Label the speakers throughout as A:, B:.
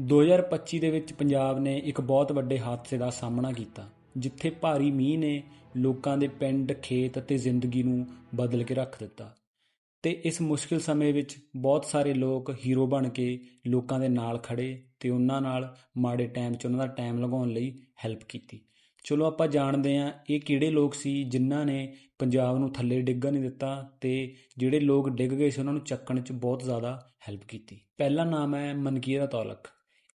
A: 2025 ਦੇ ਵਿੱਚ ਪੰਜਾਬ ਨੇ ਇੱਕ ਬਹੁਤ ਵੱਡੇ ਹਾਦਸੇ ਦਾ ਸਾਹਮਣਾ ਕੀਤਾ, ਜਿੱਥੇ ਭਾਰੀ ਮੀਂਹ ਨੇ ਲੋਕਾਂ ਦੇ ਪਿੰਡ, ਖੇਤ ਅਤੇ ਜ਼ਿੰਦਗੀ ਨੂੰ ਬਦਲ ਕੇ ਰੱਖ ਦਿੱਤਾ। ਤੇ ਇਸ ਮੁਸ਼ਕਿਲ ਸਮੇਂ ਵਿੱਚ ਬਹੁਤ ਸਾਰੇ ਲੋਕ ਹੀਰੋ ਬਣ ਕੇ ਲੋਕਾਂ ਦੇ ਨਾਲ ਖੜੇ ਤੇ ਉਹਨਾਂ ਨਾਲ ਮਾੜੇ ਟਾਈਮ 'ਚ ਉਹਨਾਂ ਦਾ ਟਾਈਮ ਲਗਾਉਣ ਲਈ ਹੈਲਪ ਕੀਤੀ। ਚਲੋ ਆਪਾਂ ਜਾਣਦੇ ਹਾਂ ਇਹ ਕਿਹੜੇ ਲੋਕ ਸੀ ਜਿਨ੍ਹਾਂ ਨੇ ਪੰਜਾਬ ਨੂੰ ਥੱਲੇ ਡਿੱਗਣ ਨਹੀਂ ਦਿੱਤਾ ਤੇ ਜਿਹੜੇ ਲੋਕ ਡਿੱਗ ਗਏ ਸੀ ਉਹਨਾਂ ਨੂੰ ਚੱਕਣ 'ਚ ਬਹੁਤ ਜ਼ਿਆਦਾ ਹੈਲਪ ਕੀਤੀ। ਪਹਿਲਾ ਨਾਮ ਹੈ ਮਨਕੀਰਾ ਤੌਲਕ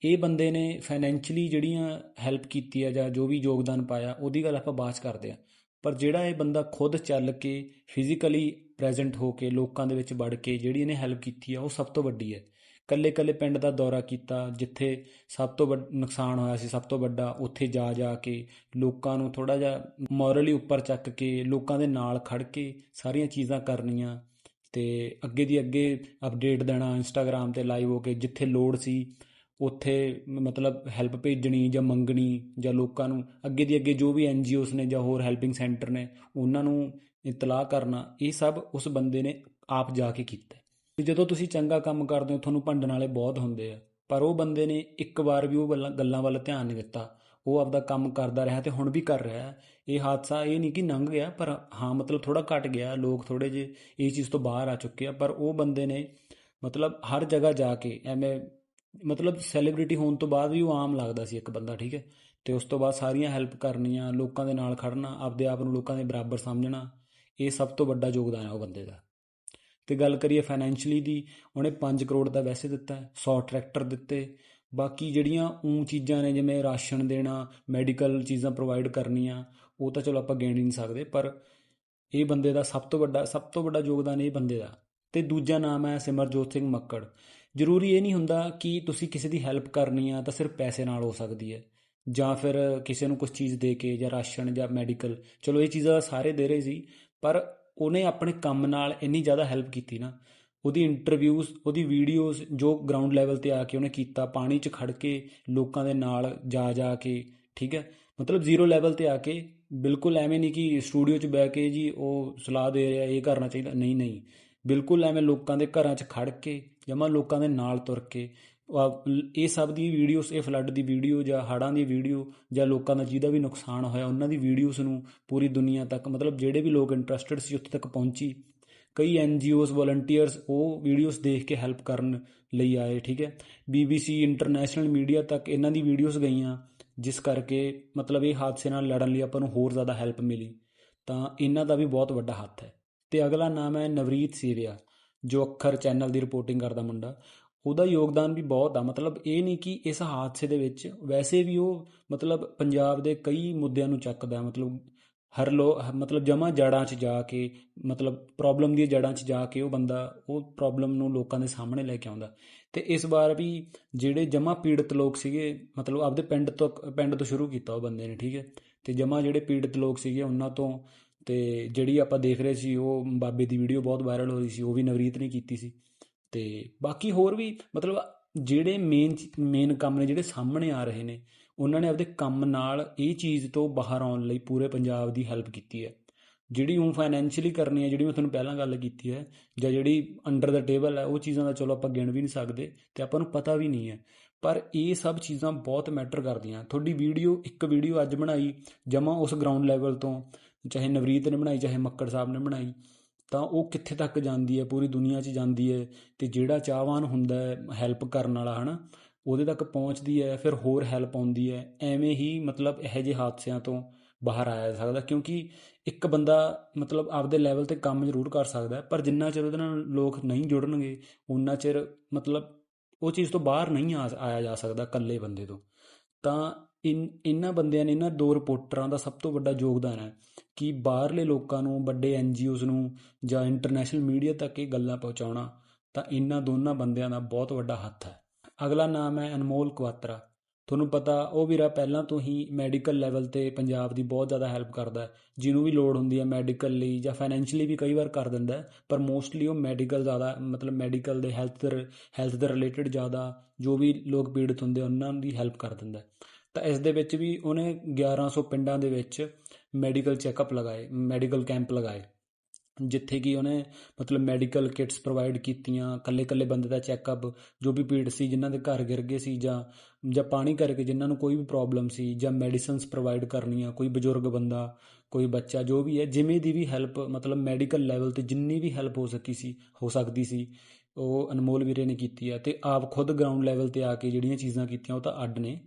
A: ਇਹ ਬੰਦੇ ਨੇ ਫਾਈਨੈਂਸ਼ੀਅਲੀ ਜਿਹੜੀਆਂ ਹੈਲਪ ਕੀਤੀ ਆ ਜਾਂ ਜੋ ਵੀ ਯੋਗਦਾਨ ਪਾਇਆ, ਉਹਦੀ ਗੱਲ ਆਪਾਂ ਬਾਅਦ 'ਚ ਕਰਦੇ ਆ ਪਰ ਜਿਹੜਾ ਇਹ ਬੰਦਾ ਖੁਦ ਚੱਲ ਕੇ ਫਿਜ਼ੀਕਲੀ ਪ੍ਰੈਜ਼ੈਂਟ ਹੋ ਕੇ ਲੋਕਾਂ ਦੇ ਵਿੱਚ ਵੜ ਕੇ ਜਿਹੜੀ ਇਹਨੇ ਹੈਲਪ ਕੀਤੀ ਆ, ਉਹ ਸਭ ਤੋਂ ਵੱਡੀ ਹੈ। ਕੱਲੇ ਕੱਲੇ ਪਿੰਡ ਦਾ ਦੌਰਾ ਕੀਤਾ, ਜਿੱਥੇ ਸਭ ਤੋਂ ਵੱਡ, ਨੁਕਸਾਨ ਹੋਇਆ ਸੀ ਸਭ ਤੋਂ ਵੱਡਾ, ਉੱਥੇ ਜਾ ਜਾ ਕੇ ਲੋਕਾਂ ਨੂੰ ਥੋੜਾ ਜਿਹਾ ਮੋਰਲੀ ਉੱਪਰ ਚੱਕ ਕੇ ਲੋਕਾਂ ਦੇ ਨਾਲ ਖੜ ਕੇ ਸਾਰੀਆਂ ਚੀਜ਼ਾਂ ਕਰਨੀਆਂ ਤੇ ਅੱਗੇ ਦੀ ਅੱਗੇ ਅਪਡੇਟ ਦੇਣਾ ਇੰਸਟਾਗ੍ਰam ਤੇ ਲਾਈਵ ਹੋ ਕੇ ਜਿੱਥੇ ਲੋੜ ਸੀ ਉੱਥੇ ਮਤਲਬ ਹੈਲਪ ਭੇਜਣੀ ਜਾਂ ਮੰਗਣੀ ਜਾਂ ਲੋਕਾਂ ਨੂੰ, ਅੱਗੇ ਦੀ ਅੱਗੇ ਜੋ ਵੀ ਐਨਜੀਓਸ ਨੇ ਜਾਂ ਹੋਰ ਹੈਲਪਿੰਗ ਸੈਂਟਰ ਨੇ, ਉਹਨਾਂ ਨੂੰ ਇਤਲਾਹ ਕਰਨਾ, ਇਹ ਸਭ ਉਸ ਬੰਦੇ ਨੇ ਆਪ ਜਾ ਕੇ ਕੀਤਾ ਤੇ ਜਦੋਂ ਤੁਸੀਂ ਚੰਗਾ ਕੰਮ ਕਰਦੇ ਹੋ, ਤੁਹਾਨੂੰ ਭੰਡਣ ਵਾਲੇ ਬਹੁਤ ਹੁੰਦੇ ਆ, ਪਰ ਉਹ ਬੰਦੇ ਨੇ ਇੱਕ ਵਾਰ ਵੀ ਉਹ ਗੱਲਾਂ- ਗੱਲਾਂ ਵੱਲ ਧਿਆਨ ਨਹੀਂ ਦਿੱਤਾ, ਉਹ ਆਪਦਾ ਕੰਮ ਕਰਦਾ ਰਿਹਾ ਤੇ ਹੁਣ ਵੀ ਕਰ ਰਿਹਾ ਇਹ ਹਾਦਸਾ ਇਹ ਨਹੀਂ ਕਿ ਲੰਘ ਗਿਆ, ਪਰ ਹਾਂ, ਮਤਲਬ ਥੋੜਾ ਘਟ ਗਿਆ, ਲੋਕ ਥੋੜੇ ਜੇ ਇਹ ਚੀਜ਼ ਤੋਂ ਬਾਹਰ ਆ ਚੁੱਕੇ ਆ, ਪਰ ਉਹ ਬੰਦੇ ਨੇ ਮਤਲਬ ਹਰ ਜਗ੍ਹਾ ਜਾ ਕੇ, ਐਵੇਂ ਮਤਲਬ ਸੈਲੀਬ੍ਰਿਟੀ ਹੋਣ ਤੋਂ ਬਾਅਦ ਵੀ ਉਹ ਆਮ ਲੱਗਦਾ ਸੀ ਇੱਕ ਬੰਦਾ, ਠੀਕ ਹੈ? ਤੇ ਉਸ ਤੋਂ ਬਾਅਦ ਸਾਰੀਆਂ ਹੈਲਪ ਕਰਨੀਆਂ, ਲੋਕਾਂ ਦੇ ਨਾਲ ਖੜਨਾ, ਆਪਦੇ ਆਪ ਨੂੰ ਲੋਕਾਂ ਦੇ ਬਰਾਬਰ ਸਮਝਣਾ, ਇਹ ਸਭ ਤੋਂ ਵੱਡਾ ਯੋਗਦਾਨ ਹੈ ਉਹ ਬੰਦੇ ਦਾ। ਤੇ ਗੱਲ ਕਰੀਏ ਫਾਈਨੈਂਸ਼ੀਅਲੀ ਦੀ, ਉਹਨੇ 5 ਕਰੋੜ ਦਾ ਵੈਸੇ ਦਿੱਤਾ 100 ਟਰੈਕਟਰ ਦਿੱਤੇ, ਬਾਕੀ ਜਿਹੜੀਆਂ ਉਂ ਚੀਜ਼ਾਂ ਨੇ ਜਿਵੇਂ ਰਾਸ਼ਨ ਦੇਣਾ ਮੈਡੀਕਲ ਚੀਜ਼ਾਂ ਪ੍ਰੋਵਾਈਡ ਕਰਨੀਆਂ, ਉਹ ਤਾਂ ਚਲੋ ਆਪਾਂ ਗਿਣ ਹੀ ਨਹੀਂ ਸਕਦੇ, ਪਰ ਇਹ ਬੰਦੇ ਦਾ ਸਭ ਤੋਂ ਵੱਡਾ, ਸਭ ਤੋਂ ਵੱਡਾ ਯੋਗਦਾਨ ਇਹ ਬੰਦੇ ਦਾ। ਤੇ ਦੂਜਾ ਨਾਮ ਹੈ ਸਿਮਰਜੋਤ ਸਿੰਘ ਮੱਕੜ। ਜ਼ਰੂਰੀ ਇਹ ਨਹੀਂ ਹੁੰਦਾ ਕਿ ਤੁਸੀਂ ਕਿਸੇ ਦੀ ਹੈਲਪ ਕਰਨੀ ਆ ਤਾਂ ਸਿਰਫ ਪੈਸੇ ਨਾਲ ਹੋ ਸਕਦੀ ਹੈ। ਜਾਂ ਫਿਰ ਕਿਸੇ ਨੂੰ ਕੁਝ ਚੀਜ਼ ਦੇ ਕੇ ਜਾਂ ਰਾਸ਼ਨ ਜਾਂ ਮੈਡੀਕਲ ਚਲੋ ਇਹ ਚੀਜ਼ਾਂ ਸਾਰੇ ਦੇ ਰਹੇ ਸੀ, ਪਰ ਉਹਨੇ ਆਪਣੇ ਕੰਮ ਨਾਲ ਇੰਨੀ ਜ਼ਿਆਦਾ ਹੈਲਪ ਕੀਤੀ ਨਾ। ਉਹਦੀ ਇੰਟਰਵਿਊਜ਼ ਉਹਦੀ ਵੀਡੀਓਜ਼ ਜੋ ਗਰਾਊਂਡ ਲੈਵਲ ਤੇ ਆ ਕੇ ਉਹਨੇ ਕੀਤਾ, ਪਾਣੀ 'ਚ ਖੜ ਕੇ ਲੋਕਾਂ ਦੇ ਨਾਲ ਜਾ ਜਾ ਕੇ, ਠੀਕ ਹੈ? ਮਤਲਬ ਜ਼ੀਰੋ ਲੈਵਲ ਤੇ ਆ ਕੇ ਬਿਲਕੁਲ ਐਵੇਂ ਨਹੀਂ ਕਿ ਸਟੂਡੀਓ 'ਚ ਬਹਿ ਕੇ ਜੀ ਉਹ ਸਲਾਹ ਦੇ ਰਿਹਾ, ਇਹ ਕਰਨਾ ਚਾਹੀਦਾ, ਨਹੀਂ ਨਹੀਂ। ਬਿਲਕੁਲ ਐਵੇਂ ਲੋਕਾਂ ਦੇ ਘਰਾਂ 'ਚ ਖੜ ਕੇ, ਜਮਾ ਲੋਕਾਂ ਦੇ ਨਾਲ ਤੁਰ ਕੇ ਇਹ ਸਭ ਦੀ ਵੀਡੀਓਜ਼ ਇਹ ਫਲੱਡ ਦੀ ਵੀਡੀਓ ਜਾਂ ਹੜ੍ਹਾਂ ਦੀ ਵੀਡੀਓ ਜਾਂ ਲੋਕਾਂ ਦਾ ਜਿਹਦਾ ਵੀ ਨੁਕਸਾਨ ਹੋਇਆ, ਉਹਨਾਂ ਦੀ ਵੀਡੀਓਜ਼ ਨੂੰ ਪੂਰੀ ਦੁਨੀਆ ਤੱਕ, ਮਤਲਬ ਜਿਹੜੇ ਵੀ ਲੋਕ ਇੰਟਰਸਟਿਡ ਸੀ ਉੱਥੇ ਤੱਕ ਪਹੁੰਚੀ। ਕਈ ਐਨਜੀਓਜ਼ ਵਲੰਟੀਅਰਸ ਉਹ ਵੀਡੀਓਜ਼ ਦੇਖ ਕੇ ਹੈਲਪ ਕਰਨ ਲਈ ਆਏ, ਠੀਕ ਹੈ? ਬੀਬੀਸੀ ਇੰਟਰਨੈਸ਼ਨਲ ਮੀਡੀਆ ਤੱਕ ਇਹਨਾਂ ਦੀ ਵੀਡੀਓਜ਼ ਗਈਆਂ, ਜਿਸ ਕਰਕੇ ਮਤਲਬ ਇਹ ਹਾਦਸੇ ਨਾਲ ਲੜਨ ਲਈ ਆਪਾਂ ਨੂੰ ਹੋਰ ਜ਼ਿਆਦਾ ਹੈਲਪ ਮਿਲੀ। ਤਾਂ ਇਹਨਾਂ ਦਾ ਵੀ ਬਹੁਤ ਵੱਡਾ ਹੱਥ ਹੈ। ਤੇ ਅਗਲਾ ਨਾਮ ਹੈ ਨਵਰੀਤ ਸੇਵਿਆ ਜੋ ਅੱਖਰ ਚੈਨਲ ਦੀ ਰਿਪੋਰਟਿੰਗ ਕਰਦਾ ਮੁੰਡਾ। ਉਹਦਾ ਯੋਗਦਾਨ ਵੀ ਬਹੁਤ ਆ, ਮਤਲਬ ਇਹ ਨਹੀਂ ਕਿ ਇਸ ਹਾਦਸੇ ਦੇ ਵਿੱਚ ਵੈਸੇ ਵੀ ਉਹ ਮਤਲਬ ਪੰਜਾਬ ਦੇ ਕਈ ਮੁੱਦਿਆਂ ਨੂੰ ਚੱਕਦਾ, ਮਤਲਬ ਹਰ ਲੋ, ਮਤਲਬ ਜਮਾ ਜੜਾਂ 'ਚ ਜਾ ਕੇ, ਮਤਲਬ ਪ੍ਰੋਬਲਮ ਦੀਆਂ ਜੜਾਂ 'ਚ ਜਾ ਕੇ ਉਹ ਬੰਦਾ, ਉਹ ਪ੍ਰੋਬਲਮ ਨੂੰ ਲੋਕਾਂ ਦੇ ਸਾਹਮਣੇ ਲੈ ਕੇ ਆਉਂਦਾ। ਤੇ ਇਸ ਵਾਰ ਵੀ ਜਿਹੜੇ ਜਮਾ ਪੀੜਤ ਲੋਕ ਸੀਗੇ, ਮਤਲਬ ਆਪਦੇ ਪਿੰਡ ਤੋਂ ਪਿੰਡ ਤੋਂ ਸ਼ੁਰੂ ਕੀਤਾ ਉਹ ਬੰਦੇ ਨੇ, ਠੀਕ ਹੈ? ਤੇ ਜਮਾ ਜਿਹੜੇ ਪੀੜਤ ਲੋਕ ਸੀਗੇ, ਉਹਨਾਂ ਤੋਂ ਅਤੇ ਜਿਹੜੀ ਆਪਾਂ ਦੇਖ ਰਹੇ ਸੀ, ਉਹ ਬਾਬੇ ਦੀ ਵੀਡੀਓ ਬਹੁਤ ਵਾਇਰਲ ਹੋ ਰਹੀ ਸੀ, ਉਹ ਵੀ ਨਵਰੀਤ ਨੇ ਕੀਤੀ ਸੀ। ਤੇ ਬਾਕੀ ਹੋਰ ਵੀ ਮਤਲਬ ਜਿਹੜੇ ਮੇਨ ਮੇਨ ਕੰਮ ਨੇ, ਜਿਹੜੇ ਸਾਹਮਣੇ ਆ ਰਹੇ ਨੇ, ਉਹਨਾਂ ਨੇ ਆਪਦੇ ਕੰਮ ਨਾਲ ਇਹ ਚੀਜ਼ ਤੋਂ ਬਾਹਰ ਆਉਣ ਲਈ ਪੂਰੇ ਪੰਜਾਬ ਦੀ ਹੈਲਪ ਕੀਤੀ ਹੈ। ਜਿਹੜੀ ਉਹ ਫਾਈਨੈਂਸ਼ੀਅਲੀ ਕਰਨੀ ਹੈ, ਜਿਹੜੀ ਮੈਂ ਤੁਹਾਨੂੰ ਪਹਿਲਾਂ ਗੱਲ ਕੀਤੀ ਹੈ, ਜਾਂ ਜਿਹੜੀ ਅੰਡਰ ਦਾ ਟੇਬਲ ਹੈ, ਉਹ ਚੀਜ਼ਾਂ ਦਾ ਚਲੋ ਆਪਾਂ ਗਿਣ ਵੀ ਨਹੀਂ ਸਕਦੇ ਤੇ ਆਪਾਂ ਨੂੰ ਪਤਾ ਵੀ ਨਹੀਂ ਹੈ। ਪਰ ਇਹ ਸਭ ਚੀਜ਼ਾਂ ਬਹੁਤ ਮੈਟਰ ਕਰਦੀਆਂ। ਤੁਹਾਡੀ ਵੀਡੀਓ ਇੱਕ ਵੀਡੀਓ ਅੱਜ ਬਣਾਈ ਜਮਾ ਉਸ ਗਰਾਊਂਡ ਲੈਵਲ ਤੋਂ ਚਾਹੇ ਨਵਰੀਤ ਨੇ ਬਣਾਈ, ਚਾਹੇ ਮੱਕੜ ਸਾਹਿਬ ਨੇ ਬਣਾਈ, ਤਾਂ ਉਹ ਕਿੱਥੇ ਤੱਕ ਜਾਂਦੀ ਹੈ? ਪੂਰੀ ਦੁਨੀਆ 'ਚ ਜਾਂਦੀ ਹੈ ਤੇ ਜਿਹੜਾ ਚਾਹਵਾਨ ਹੁੰਦਾ ਹੈ ਹੈਲਪ ਕਰਨ ਵਾਲਾ, ਹਨਾ? ਉਹਦੇ ਤੱਕ ਪਹੁੰਚਦੀ ਹੈ, ਫਿਰ ਹੋਰ ਹੈਲਪ ਆਉਂਦੀ ਹੈ। ਐਵੇਂ ਹੀ ਮਤਲਬ ਇਹੋ ਜਿਹੇ ਹਾਦਸਿਆਂ ਤੋਂ ਬਾਹਰ ਆਇਆ ਜਾ ਸਕਦਾ, ਕਿਉਂਕਿ ਇੱਕ ਬੰਦਾ ਮਤਲਬ ਆਪਦੇ ਲੈਵਲ ਤੇ ਕੰਮ ਜ਼ਰੂਰ ਕਰ ਸਕਦਾ ਪਰ ਜਿੰਨਾ ਚਿਰ ਉਹਦੇ ਨਾਲ ਲੋਕ ਨਹੀਂ ਜੁੜਨਗੇ ਉਨਾ ਚਿਰ ਮਤਲਬ ਉਹ ਚੀਜ਼ ਤੋਂ ਬਾਹਰ ਨਹੀਂ ਆਇਆ ਜਾ ਸਕਦਾ ਇਕੱਲੇ ਬੰਦੇ ਤੋਂ। ਤਾਂ ਇਨ ਇਹਨਾਂ ਬੰਦਿਆਂ ਨੇ ਇਹਨਾਂ ਦੋ ਰਿਪੋਰਟਰਾਂ ਦਾ ਸਭ ਤੋਂ ਵੱਡਾ ਯੋਗਦਾਨ ਹੈ ਕਿ ਬਾਹਰਲੇ ਲੋਕਾਂ ਨੂੰ, ਵੱਡੇ ਐਨਜੀਓਜ਼ ਨੂੰ ਜਾਂ ਇੰਟਰਨੈਸ਼ਨਲ ਮੀਡੀਆ ਤੱਕ ਇਹ ਗੱਲਾਂ ਪਹੁੰਚਾਉਣਾ ਤਾਂ ਇਹਨਾਂ ਦੋਨਾਂ ਬੰਦਿਆਂ ਦਾ ਬਹੁਤ ਵੱਡਾ ਹੱਥ ਹੈ। ਅਗਲਾ ਨਾਮ ਹੈ ਅਨਮੋਲ ਕੁਆਤਰਾ। ਤੁਹਾਨੂੰ ਪਤਾ, ਉਹ ਵੀਰਾ ਪਹਿਲਾਂ ਤੋਂ ਹੀ ਮੈਡੀਕਲ ਲੈਵਲ ਤੇ ਪੰਜਾਬ ਦੀ ਬਹੁਤ ਜ਼ਿਆਦਾ ਹੈਲਪ ਕਰਦਾ ਹੈ, ਜਿਹਨੂੰ ਵੀ ਲੋੜ ਹੁੰਦੀ ਹੈ ਮੈਡੀਕਲ ਲਈ ਜਾਂ ਫਾਈਨੈਂਸ਼ੀਅਲੀ ਵੀ ਕਈ ਵਾਰ ਕਰ ਦਿੰਦਾ ਪਰ ਮੋਸਟਲੀ ਉਹ ਮੈਡੀਕਲ ਜ਼ਿਆਦਾ, ਮਤਲਬ ਮੈਡੀਕਲ ਦੇ ਹੈਲਥ ਦੇ ਹੈਲਥ ਦੇ ਰਿਲੇਟਡ ਜ਼ਿਆਦਾ ਜੋ ਵੀ ਲੋਕ ਪੀੜਤ ਹੁੰਦੇ ਉਹਨਾਂ ਦੀ ਹੈਲਪ ਕਰ ਦਿੰਦਾ ਤਾਂ ਇਸ ਦੇ ਵਿੱਚ ਵੀ ਉਹਨੇ 1100 ਪਿੰਡਾਂ ਦੇ ਵਿੱਚ ਮੈਡੀਕਲ ਚੈੱਕਅਪ ਲਗਾਏ, ਮੈਡੀਕਲ ਕੈਂਪ ਲਗਾਏ, ਜਿੱਥੇ ਕਿ ਉਹਨੇ ਮਤਲਬ ਮੈਡੀਕਲ ਕਿਟਸ ਪ੍ਰੋਵਾਈਡ ਕੀਤੀਆਂ ਕੱਲੇ ਕੱਲੇ ਬੰਦੇ ਦਾ ਚੈੱਕਅਪ, ਜੋ ਵੀ ਪੀੜ ਸੀ, ਜਿਨ੍ਹਾਂ ਦੇ ਘਰ ਗਿਰ ਗਏ ਸੀ ਜਾਂ ਜਾਂ ਪਾਣੀ ਕਰਕੇ ਜਿਨ੍ਹਾਂ ਨੂੰ ਕੋਈ ਵੀ ਪ੍ਰੋਬਲਮ ਸੀ ਜਾਂ ਮੈਡੀਸਿਨਸ ਪ੍ਰੋਵਾਈਡ ਕਰਨੀਆਂ, ਕੋਈ ਬਜ਼ੁਰਗ ਬੰਦਾ, ਕੋਈ ਬੱਚਾ, ਜੋ ਵੀ ਹੈ, ਜਿਵੇਂ ਦੀ ਵੀ ਹੈਲਪ ਮਤਲਬ ਮੈਡੀਕਲ ਲੈਵਲ ਤੇ ਜਿੰਨੀ ਵੀ ਹੈਲਪ ਹੋ ਸਕੀ ਸੀ, ਹੋ ਸਕਦੀ ਸੀ, ਉਹ ਅਨਮੋਲ ਵੀਰੇ ਨੇ ਕੀਤੀ ਹੈ ਤੇ ਆਪ ਖੁਦ ਗਰਾਊਂਡ ਲੈਵਲ ਤੇ ਆ ਕੇ ਜਿਹੜੀਆਂ ਚੀਜ਼ਾਂ ਕੀਤੀਆਂ, ਉਹ ਤਾਂ ਅੱਡ ਨੇ।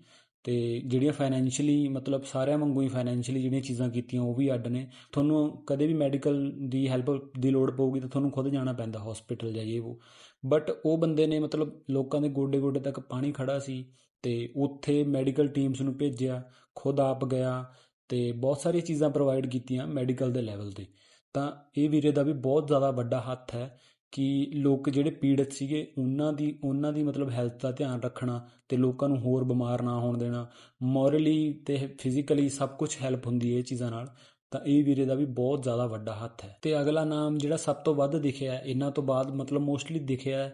A: ਅਤੇ ਜਿਹੜੀਆਂ ਫਾਈਨੈਂਸ਼ੀਅਲੀ ਮਤਲਬ ਸਾਰਿਆਂ ਵਾਂਗੂ ਹੀ ਫਾਈਨੈਂਸ਼ੀਅਲੀ ਜਿਹੜੀਆਂ ਚੀਜ਼ਾਂ ਕੀਤੀਆਂ ਉਹ ਵੀ ਅੱਡ ਨੇ। ਤੁਹਾਨੂੰ ਕਦੇ ਵੀ ਮੈਡੀਕਲ ਦੀ ਹੈਲਪ ਦੀ ਲੋੜ ਪਊਗੀ ਤਾਂ ਤੁਹਾਨੂੰ ਖੁਦ ਜਾਣਾ ਪੈਂਦਾ ਹਸਪੀਟਲ ਜਾਈਏ ਉਹ। ਬਟ ਉਹ ਬੰਦੇ ਨੇ ਮਤਲਬ ਲੋਕਾਂ ਦੇ ਗੋਡੇ ਗੋਡੇ ਤੱਕ ਪਾਣੀ ਖੜਾ ਸੀ ਤੇ ਉੱਥੇ ਮੈਡੀਕਲ ਟੀਮਸ ਨੂੰ ਭੇਜਿਆ, ਖੁਦ ਆਪ ਗਿਆ ਤੇ ਬਹੁਤ ਸਾਰੀਆਂ ਚੀਜ਼ਾਂ ਪ੍ਰੋਵਾਈਡ ਕੀਤੀਆਂ ਮੈਡੀਕਲ ਦੇ ਲੈਵਲ ਤੇ। ਤਾਂ ਇਹ ਵੀਰੇ ਦਾ ਵੀ ਬਹੁਤ ਜ਼ਿਆਦਾ ਵੱਡਾ ਹੱਥ ਹੈ ਕਿ ਲੋਕ ਜਿਹੜੇ ਪੀੜਤ ਸੀਗੇ, ਉਹਨਾਂ ਦੀ ਉਹਨਾਂ ਦੀ ਮਤਲਬ ਹੈਲਥ ਦਾ ਧਿਆਨ ਰੱਖਣਾ ਅਤੇ ਲੋਕਾਂ ਨੂੰ ਹੋਰ ਬਿਮਾਰ ਨਾ ਹੋਣ ਦੇਣਾ ਮੋਰਲੀ ਅਤੇ ਫਿਜ਼ੀਕਲੀ ਸਭ ਕੁਛ ਹੈਲਪ ਹੁੰਦੀ ਹੈ ਇਹ ਚੀਜ਼ਾਂ ਨਾਲ, ਤਾਂ ਇਹ ਵੀਰੇ ਦਾ ਵੀ ਬਹੁਤ ਜ਼ਿਆਦਾ ਵੱਡਾ ਹੱਥ ਹੈ। ਅਤੇ ਅਗਲਾ ਨਾਮ ਜਿਹੜਾ ਸਭ ਤੋਂ ਵੱਧ ਦਿਖਿਆ, ਇਹਨਾਂ ਤੋਂ ਬਾਅਦ ਮਤਲਬ ਮੋਸਟਲੀ ਦਿਖਿਆ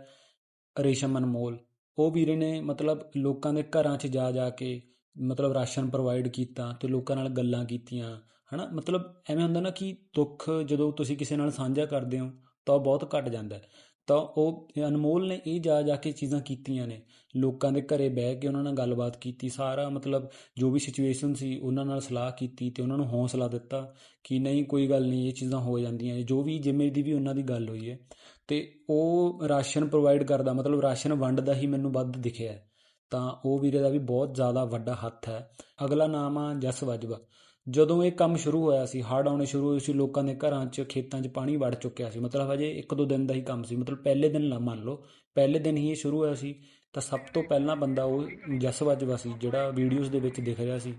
A: ਰੇਸ਼ਮ ਅਨਮੋਲ। ਉਹ ਵੀਰੇ ਨੇ ਮਤਲਬ ਲੋਕਾਂ ਦੇ ਘਰਾਂ 'ਚ ਜਾ ਜਾ ਕੇ ਮਤਲਬ ਰਾਸ਼ਨ ਪ੍ਰੋਵਾਈਡ ਕੀਤਾ ਤੇ ਲੋਕਾਂ ਨਾਲ ਗੱਲਾਂ ਕੀਤੀਆਂ, ਹਨਾ? ਮਤਲਬ ਐਵੇਂ ਹੁੰਦਾ ਨਾ ਕਿ ਦੁੱਖ ਜਦੋਂ ਤੁਸੀਂ ਕਿਸੇ ਨਾਲ ਸਾਂਝਾ ਕਰਦੇ ਹੋ ਤਾਂ ਉਹ ਬਹੁਤ ਘਟ ਜਾਂਦਾ ਤਾਂ ਉਹ ਅਨਮੋਲ ਨੇ ਇਹ ਜਾ ਜਾ ਕੇ ਚੀਜ਼ਾਂ ਕੀਤੀਆਂ ਨੇ। ਲੋਕਾਂ ਦੇ ਘਰੇ ਬਹਿ ਕੇ ਉਹਨਾਂ ਨਾਲ ਗੱਲਬਾਤ ਕੀਤੀ। ਸਾਰਾ ਮਤਲਬ ਜੋ ਵੀ ਸਿਚੁਏਸ਼ਨ ਸੀ, ਉਹਨਾਂ ਨਾਲ ਸਲਾਹ ਕੀਤੀ ਤੇ ਉਹਨਾਂ ਨੂੰ ਹੌਸਲਾ ਦਿੱਤਾ ਕਿ ਨਹੀਂ, ਕੋਈ ਗੱਲ ਨਹੀਂ, ਇਹ ਚੀਜ਼ਾਂ ਹੋ ਜਾਂਦੀਆਂ ਜੋ ਵੀ ਜਿਵੇਂ ਦੀ ਵੀ ਉਹਨਾਂ ਦੀ ਗੱਲ ਹੋਈ ਹੈ। ਤੇ ਉਹ ਰਾਸ਼ਨ ਪ੍ਰੋਵਾਈਡ ਕਰਦਾ, ਮਤਲਬ ਰਾਸ਼ਨ ਵੰਡਦਾ ਹੀ ਮੈਨੂੰ ਵੱਧ ਦਿਖਿਆ ਤਾਂ ਉਹ ਵੀਰੇ ਦਾ ਵੀ ਬਹੁਤ ਜ਼ਿਆਦਾ ਵੱਡਾ ਹੱਥ ਹੈ। ਅਗਲਾ ਨਾਮ ਆ ਜਸ ਵਜਵਾ। ਜਦੋਂ ਇਹ ਕੰਮ ਸ਼ੁਰੂ ਹੋਇਆ ਸੀ, ਹੜ੍ਹ ਆਉਣੇ ਸ਼ੁਰੂ ਹੋਏ ਸੀ, ਲੋਕਾਂ ਦੇ ਘਰਾਂ 'ਚ ਖੇਤਾਂ 'ਚ ਪਾਣੀ ਵੜ ਚੁੱਕਿਆ ਸੀ। ਮਤਲਬ ਹਜੇ ਇੱਕ ਦੋ ਦਿਨ ਦਾ ਹੀ ਕੰਮ ਸੀ। ਮਤਲਬ ਪਹਿਲੇ ਦਿਨ ਨਾ ਮੰਨ ਲਓ, ਪਹਿਲੇ ਦਿਨ ਹੀ ਇਹ ਸ਼ੁਰੂ ਹੋਇਆ ਸੀ, ਤਾਂ ਸਭ ਤੋਂ ਪਹਿਲਾਂ ਬੰਦਾ ਉਹ ਜਸ ਵਜਵਾ ਸੀ, ਜਿਹੜਾ ਵੀਡੀਓਜ਼ ਦੇ ਵਿੱਚ ਦਿਖ ਰਿਹਾ ਸੀ।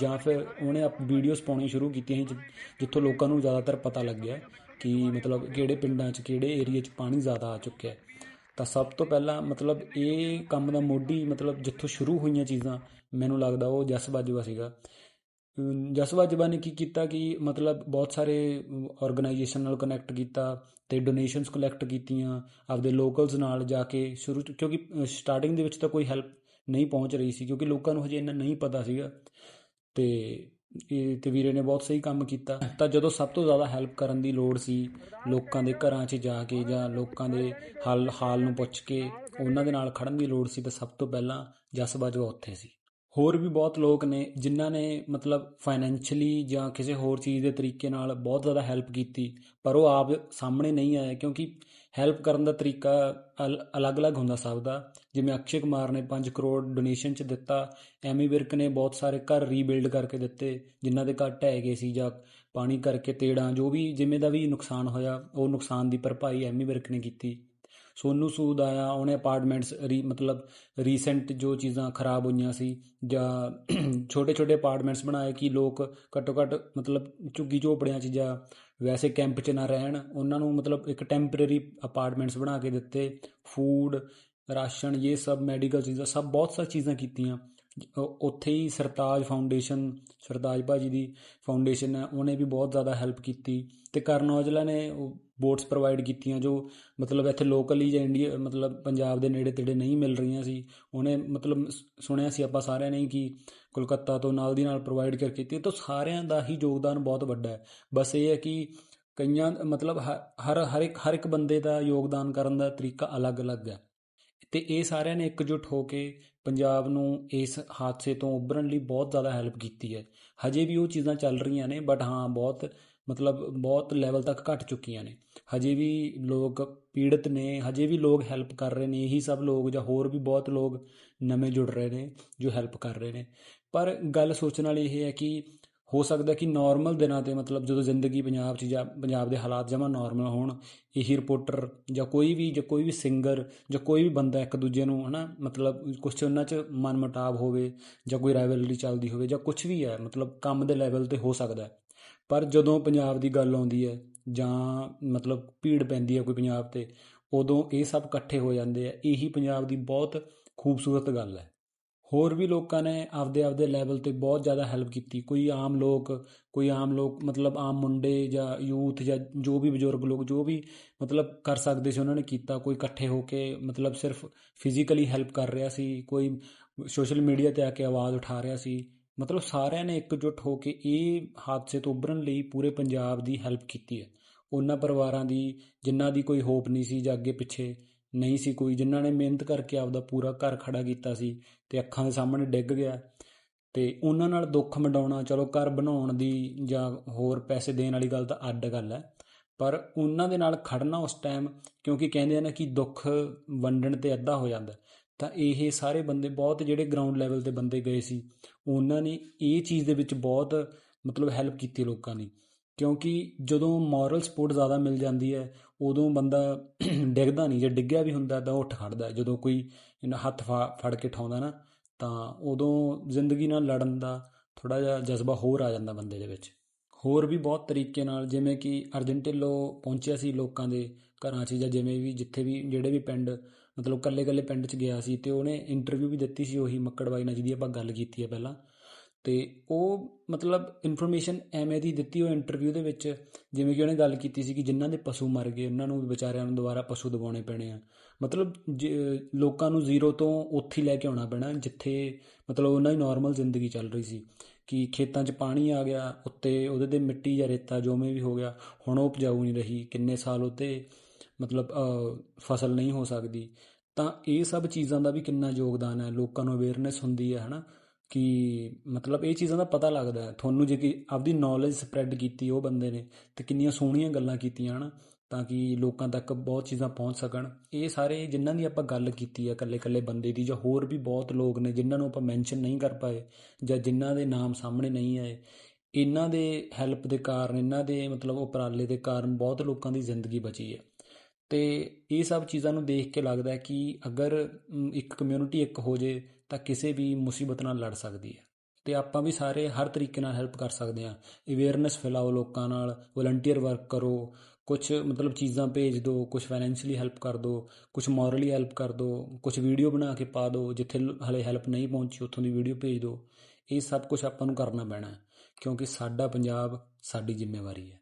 A: ਜਾਂ ਫਿਰ ਉਹਨੇ ਆਪ ਵੀਡੀਓਜ਼ ਪਾਉਣੀ ਸ਼ੁਰੂ ਕੀਤੀਆਂ ਸੀ ਜਿੱਥੋਂ ਲੋਕਾਂ ਨੂੰ ਜ਼ਿਆਦਾਤਰ ਪਤਾ ਲੱਗਿਆ ਕਿ ਮਤਲਬ ਕਿਹੜੇ ਪਿੰਡਾਂ 'ਚ, ਕਿਹੜੇ ਏਰੀਆ 'ਚ ਪਾਣੀ ਜ਼ਿਆਦਾ ਆ ਚੁੱਕਿਆ। ਤਾਂ ਸਭ ਤੋਂ ਪਹਿਲਾਂ ਮਤਲਬ ਇਹ ਕੰਮ ਦਾ ਮੋਢੀ ਮਤਲਬ ਜਿੱਥੋਂ ਸ਼ੁਰੂ ਹੋਈਆਂ ਚੀਜ਼ਾਂ, ਮੈਨੂੰ ਲੱਗਦਾ ਉਹ ਜਸ ਬਾਜਵਾ ਸੀਗਾ। ਜਸ ਬਾਜਵਾ ਨੇ ਕੀ ਕੀਤਾ ਕਿ ਮਤਲਬ ਬਹੁਤ ਸਾਰੇ ਆਰਗੇਨਾਈਜੇਸ਼ਨ ਨਾਲ ਕਨੈਕਟ ਕੀਤਾ ਤੇ ਡੋਨੇਸ਼ਨਸ ਕਲੈਕਟ ਕੀਤੀਆਂ, ਆਪਦੇ ਲੋਕਲਸ ਨਾਲ ਜਾ ਕੇ ਸ਼ੁਰੂ ਕਿਉਂਕਿ ਸਟਾਰਟਿੰਗ ਦੇ ਵਿੱਚ ਤਾਂ ਕੋਈ ਹੈਲਪ ਨਹੀਂ ਪਹੁੰਚ ਰਹੀ ਸੀ, ਕਿਉਂਕਿ ਲੋਕਾਂ ਨੂੰ ਹਜੇ ਇੰਨਾ ਨਹੀਂ ਪਤਾ ਸੀਗਾ। ਤੇ ਇਹ, ਤੇ ਵੀਰੇ ਨੇ ਬਹੁਤ ਸਹੀ ਕੰਮ ਕੀਤਾ। ਤਾਂ ਜਦੋਂ ਸਭ ਤੋਂ ਜ਼ਿਆਦਾ ਹੈਲਪ ਕਰਨ ਦੀ ਲੋੜ ਸੀ, ਲੋਕਾਂ ਦੇ ਘਰਾਂ 'ਚ ਜਾ ਕੇ ਜਾਂ ਲੋਕਾਂ ਦੇ ਹਾਲ ਹਾਲ ਨੂੰ ਪੁੱਛ ਕੇ ਉਹਨਾਂ ਦੇ ਨਾਲ ਖੜਨ ਦੀ ਲੋੜ ਸੀ, ਤਾਂ ਸਭ ਤੋਂ ਪਹਿਲਾਂ ਜਸ ਬਾਜਵਾ ਉੱਥੇ ਸੀ। ਹੋਰ ਵੀ ਬਹੁਤ ਲੋਕ ਨੇ ਜਿਨ੍ਹਾਂ ਨੇ ਮਤਲਬ ਫਾਈਨੈਂਸ਼ੀਅਲੀ ਜਾਂ ਕਿਸੇ ਹੋਰ ਚੀਜ਼ ਦੇ ਤਰੀਕੇ ਨਾਲ ਬਹੁਤ ਜ਼ਿਆਦਾ ਹੈਲਪ ਕੀਤੀ, ਪਰ ਉਹ ਆਪ ਸਾਹਮਣੇ ਨਹੀਂ ਆਇਆ ਕਿਉਂਕਿ ਹੈਲਪ ਕਰਨ ਦਾ ਤਰੀਕਾ ਅਲੱਗ-ਅਲੱਗ ਹੁੰਦਾ ਸਭ ਦਾ। ਜਿਵੇਂ ਅਕਸ਼ੇ ਕੁਮਾਰ ਨੇ 5 ਕਰੋੜ ਡੋਨੇਸ਼ਨ ਚ ਦਿੱਤਾ, ਐਮੀ ਵਿਰਕ ਨੇ ਬਹੁਤ ਸਾਰੇ ਘਰ ਰੀਬਿਲਡ ਕਰਕੇ ਦਿੱਤੇ, ਜਿਨ੍ਹਾਂ ਦੇ ਘਰ ਢਹਿ ਗਏ ਸੀ ਜਾਂ ਪਾਣੀ ਕਰਕੇ ਤੇੜਾਂ, ਜੋ ਵੀ ਜਿਵੇਂ ਦਾ ਵੀ ਨੁਕਸਾਨ ਹੋਇਆ, ਉਹ ਨੁਕਸਾਨ ਦੀ ਭਰਪਾਈ ਐਮੀ ਵਿਰਕ ਨੇ ਕੀਤੀ। ਸੋਨੂ ਸੂਦ ਆਇਆ ਉਹਨੇ ਅਪਾਰਟਮੈਂਟਸ ਰੀ ਮਤਲਬ ਰੀਸੈਂਟ ਜੋ ਚੀਜ਼ਾਂ ਖਰਾਬ ਹੋਈਆਂ ਸੀ, ਜਾਂ ਛੋਟੇ ਛੋਟੇ ਅਪਾਰਟਮੈਂਟਸ ਬਣਾਏ ਕਿ ਲੋਕ ਘੱਟੋ ਘੱਟ ਮਤਲਬ ਝੁੱਗੀ ਝੋਪੜਿਆਂ 'ਚ ਜਾਂ ਵੈਸੇ ਕੈਂਪ 'ਚ ਨਾ ਰਹਿਣ, ਉਹਨਾਂ ਨੂੰ ਮਤਲਬ ਇੱਕ ਟੈਂਪਰੇਰੀ ਅਪਾਰਟਮੈਂਟਸ ਬਣਾ ਕੇ ਦਿੱਤੇ ਫੂਡ ਰਾਸ਼ਨ ਇਹ ਸਭ ਮੈਡੀਕਲ ਚੀਜ਼ਾਂ, ਸਭ ਬਹੁਤ ਸਾਰੀ ਚੀਜ਼ਾਂ ਕੀਤੀਆਂ। ਉੱਥੇ ਹੀ ਸਰਤਾਜ ਫਾਊਂਡੇਸ਼ਨ ਸਰਤਾਜ ਭਾਜੀ ਦੀ ਫਾਊਂਡੇਸ਼ਨ ਹੈ, ਉਹਨੇ ਵੀ ਬਹੁਤ ਜ਼ਿਆਦਾ ਹੈਲਪ ਕੀਤੀ ਤੇ ਕਰਨ ਔਜਲਾ ਨੇ ਬੋਟਸ ਪ੍ਰੋਵਾਈਡ ਕੀਤੀਆਂ ਜੋ ਮਤਲਬ ਇੱਥੇ ਲੋਕਲੀ ਜਾਂ ਇੰਡੀਆ ਮਤਲਬ ਪੰਜਾਬ ਦੇ ਨੇੜੇ ਤੇੜੇ ਨਹੀਂ ਮਿਲ ਰਹੀਆਂ ਸੀ। ਉਹਨੇ ਮਤਲਬ ਸੁਣਿਆ ਸੀ ਆਪਾਂ ਸਾਰਿਆਂ ਨੇ ਕਿ ਕੋਲਕਾਤਾ ਤੋਂ ਨਾਲ ਦੀ ਨਾਲ ਪ੍ਰੋਵਾਈਡ ਕਰਕੇ ਤੇ ਤਾਂ ਸਾਰਿਆਂ ਦਾ ਹੀ ਯੋਗਦਾਨ ਬਹੁਤ ਵੱਡਾ ਹੈ। ਬਸ ਇਹ ਹੈ ਕਿ ਕਈਆਂ, ਮਤਲਬ ਹਰ ਹਰ ਇੱਕ ਹਰ ਇੱਕ ਬੰਦੇ ਦਾ ਯੋਗਦਾਨ ਕਰਨ ਦਾ ਤਰੀਕਾ ਅਲੱਗ-ਅਲੱਗ ਹੈ। ਤੇ ਇਹ ਸਾਰਿਆਂ ਨੇ ਇਕਜੁੱਟ ਹੋ ਕੇ ਪੰਜਾਬ ਨੂੰ ਇਸ ਹਾਦਸੇ ਤੋਂ ਉੱਭਰਨ ਲਈ ਬਹੁਤ ਜ਼ਿਆਦਾ ਹੈਲਪ ਕੀਤੀ ਹੈ। ਹਜੇ ਵੀ ਉਹ ਚੀਜ਼ਾਂ ਚੱਲ ਰਹੀਆਂ ਨੇ ਬਟ ਹਾਂ, ਬਹੁਤ ਮਤਲਬ ਬਹੁਤ ਲੈਵਲ ਤੱਕ ਘਟ ਚੁੱਕੀਆਂ ਨੇ। ਹਜੇ ਵੀ ਲੋਕ ਪੀੜਤ ਨੇ, ਹਜੇ ਵੀ ਲੋਕ ਹੈਲਪ ਕਰ ਰਹੇ ਨੇ, ਇਹੀ ਸਭ ਲੋਕ ਜਾਂ ਹੋਰ ਵੀ ਬਹੁਤ ਲੋਕ ਨਵੇਂ ਜੁੜ ਰਹੇ ਨੇ ਜੋ ਹੈਲਪ ਕਰ ਰਹੇ ਨੇ। ਪਰ ਗੱਲ ਸੋਚਣ ਵਾਲੀ ਇਹ ਹੈ ਕਿ ਹੋ ਸਕਦਾ ਕਿ ਨਾਰਮਲ ਦਿਨਾਂ ਤੇ ਮਤਲਬ ਜਦੋਂ ਜ਼ਿੰਦਗੀ ਪੰਜਾਬ 'ਚ ਜਾਂ ਪੰਜਾਬ ਦੇ ਹਾਲਾਤ ਜਮਾ ਨਾਰਮਲ ਹੋਣ, ਇਹੀ ਰਿਪੋਰਟਰ ਜਾਂ ਕੋਈ ਵੀ, ਜਾਂ ਕੋਈ ਵੀ ਸਿੰਗਰ ਜਾਂ ਕੋਈ ਵੀ ਬੰਦਾ ਇੱਕ ਦੂਜੇ ਨੂੰ ਹਨਾ, ਮਤਲਬ ਕੁਛ ਉਹਨਾਂ 'ਚ ਮਨਮਟਾਵ ਹੋਵੇ ਜਾਂ ਕੋਈ ਰਾਈਵਲਰੀ ਚੱਲਦੀ ਹੋਵੇ ਜਾਂ ਕੁਝ ਵੀ ਹੈ, ਮਤਲਬ ਕੰਮ ਦੇ ਲੈਵਲ ਤੇ ਹੋ ਸਕਦਾ ਪਰ ਜਦੋਂ ਪੰਜਾਬ ਦੀ ਗੱਲ ਆਉਂਦੀ ਹੈ ਜਾਂ ਮਤਲਬ ਭੀੜ ਪੈਂਦੀ ਹੈ ਕੋਈ ਪੰਜਾਬ ਤੇ, ਉਦੋਂ ਇਹ ਸਭ ਇਕੱਠੇ ਹੋ ਜਾਂਦੇ ਆ। ਇਹੀ ਪੰਜਾਬ ਦੀ ਬਹੁਤ ਖੂਬਸੂਰਤ ਗੱਲ ਹੈ। ਹੋਰ ਵੀ ਲੋਕਾਂ ਨੇ ਆਪਦੇ ਆਪਦੇ ਲੈਵਲ ਤੇ ਬਹੁਤ ਜ਼ਿਆਦਾ ਹੈਲਪ ਕੀਤੀ। ਕੋਈ ਆਮ ਲੋਕ, ਕੋਈ ਆਮ ਲੋਕ, ਮਤਲਬ ਆਮ ਮੁੰਡੇ ਜਾਂ ਯੂਥ ਜਾਂ ਜੋ ਵੀ ਬਜ਼ੁਰਗ ਲੋਕ, ਜੋ ਵੀ ਮਤਲਬ ਕਰ ਸਕਦੇ ਸੀ, ਉਹਨਾਂ ਨੇ ਕੀਤਾ। ਕੋਈ ਇਕੱਠੇ ਹੋ ਕੇ ਮਤਲਬ ਸਿਰਫ ਫਿਜ਼ੀਕਲੀ ਹੈਲਪ ਕਰ ਰਿਹਾ ਸੀ। ਕੋਈ ਸੋਸ਼ਲ ਮੀਡੀਆ ਤੇ ਆ ਕੇ ਆਵਾਜ਼ ਉਠਾ ਰਿਹਾ ਸੀ। ਮਤਲਬ ਸਾਰਿਆਂ ਨੇ ਇਕਜੁੱਟ ਹੋ ਕੇ ਇਹ ਹਾਦਸੇ ਤੋਂ ਉੱਭਰਨ ਲਈ ਪੂਰੇ ਪੰਜਾਬ ਦੀ ਹੈਲਪ ਕੀਤੀ ਹੈ। ਉਹਨਾਂ ਪਰਿਵਾਰਾਂ ਦੀ, ਜਿਨ੍ਹਾਂ ਦੀ ਕੋਈ ਹੋਪ ਨਹੀਂ ਸੀ ਜਾਂ ਅੱਗੇ ਪਿੱਛੇ ਨਹੀਂ ਸੀ ਕੋਈ, ਜਿਨ੍ਹਾਂ ਨੇ ਮਿਹਨਤ ਕਰਕੇ ਆਪਦਾ ਪੂਰਾ ਘਰ ਖੜਾ ਕੀਤਾ ਸੀ ਅਤੇ ਅੱਖਾਂ ਦੇ ਸਾਹਮਣੇ ਡਿੱਗ ਗਿਆ। ਅਤੇ ਉਹਨਾਂ ਨਾਲ ਦੁੱਖ ਵੰਡਾਉਣਾ, ਚਲੋ ਘਰ ਬਣਾਉਣ ਦੀ ਜਾਂ ਹੋਰ ਪੈਸੇ ਦੇਣ ਵਾਲੀ ਗੱਲ ਤਾਂ ਅੱਡ ਗੱਲ ਹੈ, ਪਰ ਉਹਨਾਂ ਦੇ ਨਾਲ ਖੜਨਾ ਉਸ ਟਾਈਮ ਕਿਉਂਕਿ ਕਹਿੰਦੇ ਆ ਨਾ ਕਿ ਦੁੱਖ ਵੰਡਣ ਤੇ ਅੱਧਾ ਹੋ ਜਾਂਦਾ। ਤਾਂ ਇਹ ਸਾਰੇ ਬੰਦੇ ਬਹੁਤ ਜਿਹੜੇ ਗਰਾਊਂਡ ਲੈਵਲ ਤੇ ਬੰਦੇ ਗਏ ਸੀ, ਉਹਨਾਂ ਨੇ ਇਹ ਚੀਜ਼ ਦੇ ਵਿੱਚ ਬਹੁਤ ਮਤਲਬ ਹੈਲਪ ਕੀਤੀ ਲੋਕਾਂ ਦੀ। ਕਿਉਂਕਿ ਜਦੋਂ ਮੋਰਲ ਸਪੋਰਟ ਜ਼ਿਆਦਾ ਮਿਲ ਜਾਂਦੀ ਹੈ ਉਦੋਂ ਬੰਦਾ ਡਿੱਗਦਾ ਨਹੀਂ, ਜੇ ਡਿੱਗਿਆ ਵੀ ਹੁੰਦਾ ਤਾਂ ਉੱਠ ਖੜਦਾ। ਜਦੋਂ ਕੋਈ ਹੱਥ ਫੜ ਕੇ ਠਾਉਂਦਾ ਨਾ, ਤਾਂ ਉਦੋਂ ਜ਼ਿੰਦਗੀ ਨਾਲ ਲੜਨ ਦਾ ਥੋੜਾ ਜਿਹਾ ਜਜ਼ਬਾ ਹੋਰ ਆ ਜਾਂਦਾ ਬੰਦੇ ਦੇ ਵਿੱਚ। ਹੋਰ ਵੀ ਬਹੁਤ ਤਰੀਕੇ ਨਾਲ, ਜਿਵੇਂ ਕਿ ਅਰਜਨ ਢਿੱਲੋਂ ਪਹੁੰਚਿਆ ਸੀ ਲੋਕਾਂ ਦੇ ਘਰਾਂ 'ਚ ਜਾਂ ਜਿਵੇਂ ਵੀ ਜਿੱਥੇ ਵੀ, ਜਿਹੜੇ ਵੀ ਪਿੰਡ, ਮਤਲਬ ਕੱਲੇ ਕੱਲੇ ਪਿੰਡ 'ਚ ਗਿਆ ਸੀ ਤੇ ਉਹਨੇ ਇੰਟਰਵਿਊ ਵੀ ਦਿੱਤੀ ਸੀ ਉਹੀ ਮੱਕੜ ਬਾਈ ਨਾਲ ਜਿਹਦੀ ਆਪਾਂ ਗੱਲ ਕੀਤੀ ਹੈ ਪਹਿਲਾਂ। ਅਤੇ ਉਹ ਮਤਲਬ ਇਨਫੋਰਮੇਸ਼ਨ ਐਵੇਂ ਦੀ ਦਿੱਤੀ ਉਹ ਇੰਟਰਵਿਊ ਦੇ ਵਿੱਚ, ਜਿਵੇਂ ਕਿ ਉਹਨੇ ਗੱਲ ਕੀਤੀ ਸੀ ਕਿ ਜਿਨ੍ਹਾਂ ਦੇ ਪਸ਼ੂ ਮਰ ਗਏ, ਉਹਨਾਂ ਨੂੰ ਵਿਚਾਰਿਆਂ ਨੂੰ ਦੁਬਾਰਾ ਪਸ਼ੂ ਦਿਵਾਉਣੇ ਪੈਣੇ ਆ। ਮਤਲਬ ਲੋਕਾਂ ਨੂੰ ਜ਼ੀਰੋ ਤੋਂ ਉੱਥੇ ਲੈ ਕੇ ਆਉਣਾ ਪੈਣਾ, ਜਿੱਥੇ ਮਤਲਬ ਉਹਨਾਂ ਦੀ ਨਾਰਮਲ ਜ਼ਿੰਦਗੀ ਚੱਲ ਰਹੀ ਸੀ। ਕਿ ਖੇਤਾਂ 'ਚ ਪਾਣੀ ਆ ਗਿਆ, ਉੱਤੇ ਉਹਦੇ ਤੇ ਮਿੱਟੀ ਜਾਂ ਰੇਤਾ ਜੋਵੇਂ ਵੀ ਹੋ ਗਿਆ, ਹੁਣ ਉਹ ਉਪਜਾਊ ਨਹੀਂ ਰਹੀ, ਕਿੰਨੇ ਸਾਲ ਉੱਤੇ ਮਤਲਬ ਫਸਲ ਨਹੀਂ ਹੋ ਸਕਦੀ। ਤਾਂ ਇਹ ਸਭ ਚੀਜ਼ਾਂ ਦਾ ਵੀ ਕਿੰਨਾ ਯੋਗਦਾਨ ਹੈ, ਲੋਕਾਂ ਨੂੰ ਅਵੇਅਰਨੈਸ ਹੁੰਦੀ ਹੈ, ਹਨਾ? ਕਿ ਮਤਲਬ ਇਹ ਚੀਜ਼ਾਂ ਦਾ ਪਤਾ ਲੱਗਦਾ ਤੁਹਾਨੂੰ ਜੇ ਕਿ ਆਪਦੀ ਨੌਲੇਜ ਸਪਰੈਡ ਕੀਤੀ ਉਹ ਬੰਦੇ ਨੇ ਤੇ ਕਿੰਨੀਆਂ ਸੋਹਣੀਆਂ ਗੱਲਾਂ ਕੀਤੀਆਂ, ਹਨਾ? ਤਾਂ ਕਿ ਲੋਕਾਂ ਤੱਕ ਬਹੁਤ ਚੀਜ਼ਾਂ ਪਹੁੰਚ ਸਕਣ। ਇਹ ਸਾਰੇ ਜਿਨ੍ਹਾਂ ਦੀ ਆਪਾਂ ਗੱਲ ਕੀਤੀ ਹੈ ਇਕੱਲੇ ਇਕੱਲੇ ਬੰਦੇ ਦੀ ਜਾਂ ਹੋਰ ਵੀ ਬਹੁਤ ਲੋਕ ਨੇ ਜਿਨ੍ਹਾਂ ਨੂੰ ਆਪਾਂ ਮੈਂਸ਼ਨ ਨਹੀਂ ਕਰ ਪਾਏ ਜਾਂ ਜਿਨ੍ਹਾਂ ਦੇ ਨਾਮ ਸਾਹਮਣੇ ਨਹੀਂ ਆਏ, ਇਹਨਾਂ ਦੇ ਹੈਲਪ ਦੇ ਕਾਰਨ, ਇਹਨਾਂ ਦੇ ਮਤਲਬ ਉਪਰਾਲੇ ਦੇ ਕਾਰਨ ਬਹੁਤ ਲੋਕਾਂ ਦੀ ਜ਼ਿੰਦਗੀ ਬਚੀ ਹੈ। ਅਤੇ ਇਹ ਸਭ ਚੀਜ਼ਾਂ ਨੂੰ ਦੇਖ ਕੇ ਲੱਗਦਾ ਕਿ ਅਗਰ ਇੱਕ ਕਮਿਊਨਿਟੀ ਇੱਕ ਹੋ ਜੇ, ਤਾਂ ਕਿਸੇ ਵੀ ਮੁਸੀਬਤ ਨਾਲ ਲੜ ਸਕਦੀ ਹੈ। ਅਤੇ ਆਪਾਂ ਵੀ ਸਾਰੇ ਹਰ ਤਰੀਕੇ ਨਾਲ ਹੈਲਪ ਕਰ ਸਕਦੇ ਹਾਂ। ਅਵੇਅਰਨੈਸ ਫੈਲਾਓ ਲੋਕਾਂ ਨਾਲ ਵਲੰਟੀਅਰ ਵਰਕ ਕਰੋ ਕੁਝ ਮਤਲਬ ਚੀਜ਼ਾਂ ਭੇਜ ਦਿਓ ਕੁਝ ਫਾਈਨੈਂਸ਼ੀਅਲੀ ਹੈਲਪ ਕਰ ਦਿਓ ਕੁਝ ਮੋਰਲੀ ਹੈਲਪ ਕਰ ਦਿਓ ਕੁਝ ਵੀਡੀਓ ਬਣਾ ਕੇ ਪਾ ਦਿਓ ਜਿੱਥੇ ਹਲੇ ਹੈਲਪ ਨਹੀਂ ਪਹੁੰਚੀ, ਉੱਥੋਂ ਦੀ ਵੀਡੀਓ ਭੇਜ ਦਿਓ ਇਹ ਸਭ ਕੁਝ ਆਪਾਂ ਨੂੰ ਕਰਨਾ ਪੈਣਾ ਕਿਉਂਕਿ ਸਾਡਾ ਪੰਜਾਬ ਸਾਡੀ ਜ਼ਿੰਮੇਵਾਰੀ ਹੈ।